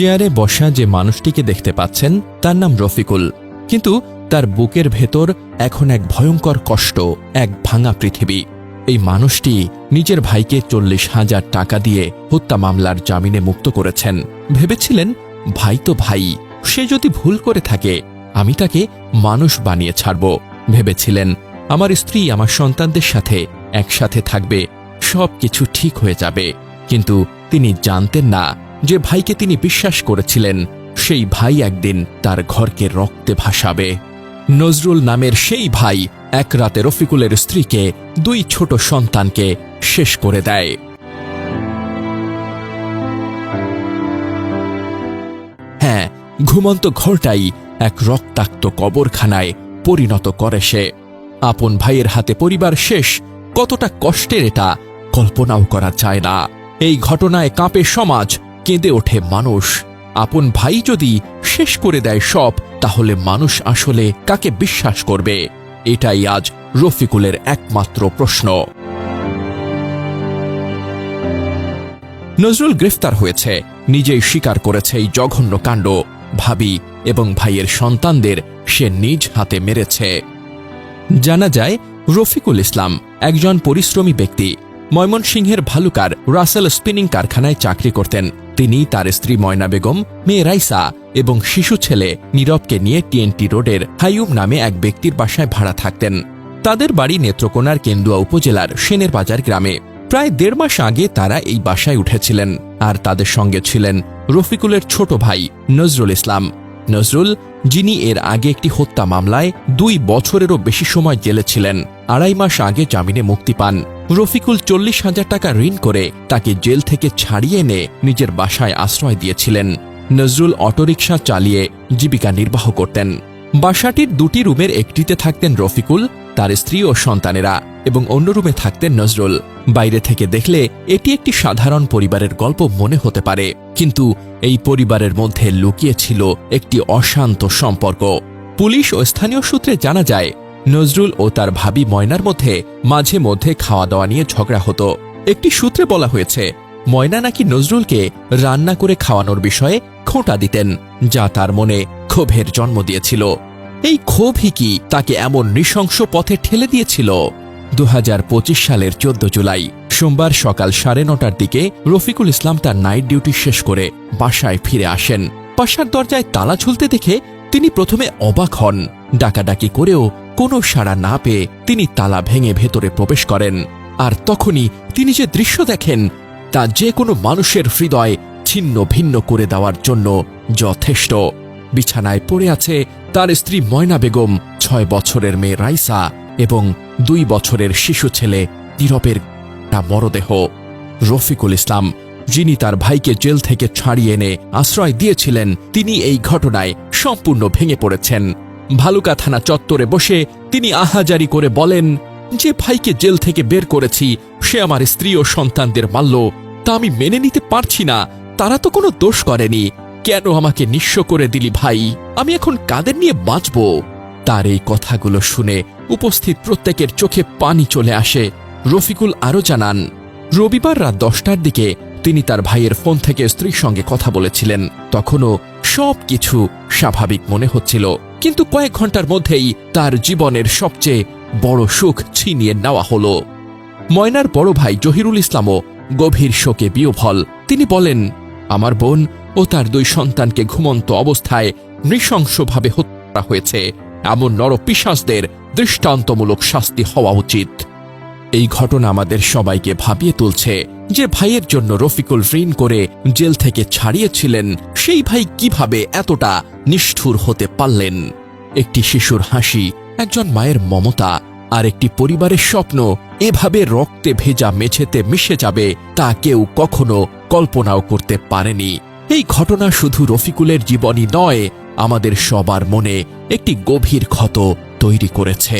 চেয়ারে বসা যে মানুষটিকে দেখতে পাচ্ছেন, তার নাম রফিকুল। কিন্তু তার বুকের ভেতর এখন এক ভয়ঙ্কর কষ্ট, এক ভাঙা পৃথিবী। এই মানুষটি নিজের ভাইকে চল্লিশ হাজার টাকা দিয়ে হত্যা মামলার জামিনে মুক্ত করেছেন। ভেবেছিলেন, ভাই তো ভাই, সে যদি ভুল করে থাকে, আমি তাকে মানুষ বানিয়ে ছাড়ব। ভেবেছিলেন, আমার স্ত্রী, আমার সন্তানদের সাথে একসাথে থাকবে সব কিছু ঠিক হয়ে যাবে। কিন্তু তিনি জানতেন না যে ভাইকে তিনি বিশ্বাস করেছিলেন, সেই ভাই একদিন তার ঘরকে রক্তে ভাসাবে। নজরুল নামের সেই ভাই এক রাতে রফিকুলের স্ত্রীকে, দুই ছোট সন্তানকে শেষ করে দেয়। হ্যাঁ ঘুমন্ত ঘরটাই এক রক্তাক্ত কবরখানায় পরিণত করে সে। আপন ভাইয়ের হাতে পরিবার শেষ, কতটা কষ্টের এটা কল্পনাও করা যায় না। এই ঘটনায় কাঁপে সমাজ কেঁদে ওঠে মানুষ। আপন ভাই যদি শেষ করে দেয় সব, তাহলে মানুষ আসলে কাকে বিশ্বাস করবে? এটাই আজ রফিকুলের একমাত্র প্রশ্ন। নজরুল গ্রেফতার হয়েছে। নিজেই স্বীকার করেছে এই জঘন্য কাণ্ড। ভাবি এবং ভাইয়ের সন্তানদের সে নিজ হাতে মেরেছে। জানা যায়, রফিকুল ইসলাম একজন পরিশ্রমী ব্যক্তি। ময়মনসিংহের ভালুকার রাসেল স্পিনিং কারখানায় চাকরি করতেন। তিনি তার স্ত্রী ময়না বেগম, মেয়ে রাইসা এবং শিশু ছেলে নীরবকে নিয়ে টিএনটি রোডের হাইউম নামে এক ব্যক্তির বাসায় ভাড়া থাকতেন। তাদের বাড়ি নেত্রকোনার কেন্দুয়া উপজেলার সেনের বাজার গ্রামে। প্রায় দেড় মাস আগে তারা এই বাসায় উঠেছিলেন আর তাদের সঙ্গে ছিলেন রফিকুলের ছোট ভাই নজরুল ইসলাম। নজরুল, যিনি এর আগে একটি হত্যা মামলায় দুই বছরেরও বেশি সময় জেলে ছিলেন, আড়াই মাস আগে জামিনে মুক্তি পান। রফিকুল চল্লিশ হাজার টাকা ঋণ করে তাকে জেল থেকে ছাড়িয়ে এনে নিজের বাসায় আশ্রয় দিয়েছিলেন। নজরুল অটোরিকশা চালিয়ে জীবিকা নির্বাহ করতেন। বাসাটির দুটি রুমের একটিতে থাকতেন রফিকুল, তার স্ত্রী ও সন্তানেরা এবং অন্য রুমে থাকতেন নজরুল। বাইরে থেকে দেখলে এটি একটি সাধারণ পরিবারের গল্প মনে হতে পারে, কিন্তু এই পরিবারের মধ্যে লুকিয়ে ছিল একটি অশান্ত সম্পর্ক। পুলিশ ও স্থানীয় সূত্রে জানা যায় নজরুল ও তার ভাবি ময়নার মধ্যে, মাঝে মধ্যে খাওয়া দাওয়া নিয়ে ঝগড়া হতো। একটি সূত্রে বলা হয়েছে, ময়না নাকি নজরুলকে রান্না করে খাওয়ানোর বিষয়ে খোঁটা দিতেন, যা তার মনে ক্ষোভের জন্ম দিয়েছিল। এই ক্ষোভই কি তাকে এমন নৃশংস পথে ঠেলে দিয়েছিল? দু হাজার পঁচিশ সালের চোদ্দ জুলাই, সোমবার সকাল সাড়ে নটার দিকে রফিকুল ইসলাম তার নাইট ডিউটি শেষ করে বাসায় ফিরে আসেন। বাসার দরজায় তালা ঝুলতে দেখে তিনি প্রথমে অবাক হন। ডাকাডাকি করেও কোনো সাড়া না পেয়ে তিনি তালা ভেঙে ভেতরে প্রবেশ করেন। আর তখনই তিনি যে দৃশ্য দেখেন, তা যে কোনো মানুষের হৃদয় ছিন্ন ভিন্ন করে দেওয়ার জন্য যথেষ্ট। বিছানায় পড়ে আছে তার স্ত্রী ময়না বেগম, ছয় বছরের মেয়ে রাইসা এবং দুই বছরের শিশু ছেলে নীরবের মরদেহ। রফিকুল ইসলাম, যিনি তার ভাইকে জেল থেকে ছাড়িয়ে এনে আশ্রয় দিয়েছিলেন, তিনি এই ঘটনায় সম্পূর্ণ ভেঙে পড়েছেন। ভালুকা থানা চত্বরে বসে তিনি আহাজারি করে বলেন, যে ভাইকে জেল থেকে বের করেছি, সে আমার স্ত্রী ও সন্তানদের মারল। তা আমি মেনে নিতে পারছি না। তারা তো কোনো দোষ করেনি। কেন আমাকে নিঃস্ব করে দিলি ভাই? আমি এখন কাদের নিয়ে বাঁচব? তার এই কথাগুলো শুনে উপস্থিত প্রত্যেকের চোখে পানি চলে আসে। রফিকুল আরও জানান, রবিবার রাত দশটার দিকে তিনি তার ভাইয়ের ফোন থেকে স্ত্রীর সঙ্গে কথা বলেছিলেন। তখনও সব কিছু স্বাভাবিক মনে হচ্ছিল, কিন্তু কয়েক ঘণ্টার মধ্যেই তার জীবনের সবচেয়ে বড় সুখ ছিনিয়ে নেওয়া হল। ময়নার বড় ভাই জহিরুল ইসলামও গভীর শোকে বিয়োফল তিনি বলেন, আমার বোন ও তার দুই সন্তানকে ঘুমন্ত অবস্থায় নৃশংসভাবে হত্যা হয়েছে। এমন নরপিশাসদের দৃষ্টান্তমূলক শাস্তি হওয়া উচিত। এই ঘটনা আমাদের সবাইকে ভাবিয়ে তুলছে যে ভাইয়ের জন্য রফিকুল ঋণ করে জেল থেকে ছাড়িয়েছিলেন সেই ভাই কীভাবে এতটা নিষ্ঠুর হতে পারলেন? একটি শিশুর হাসি, একজন মায়ের মমতা, আর একটি পরিবারের স্বপ্ন এভাবে রক্তে ভেজা মেঝেতে মিশে যাবে তা কেউ কখনো কল্পনাও করতে পারেনি। এই ঘটনা শুধু রফিকুলের জীবনই নয়, আমাদের সবার মনে একটি গভীর ক্ষত তৈরি করেছে।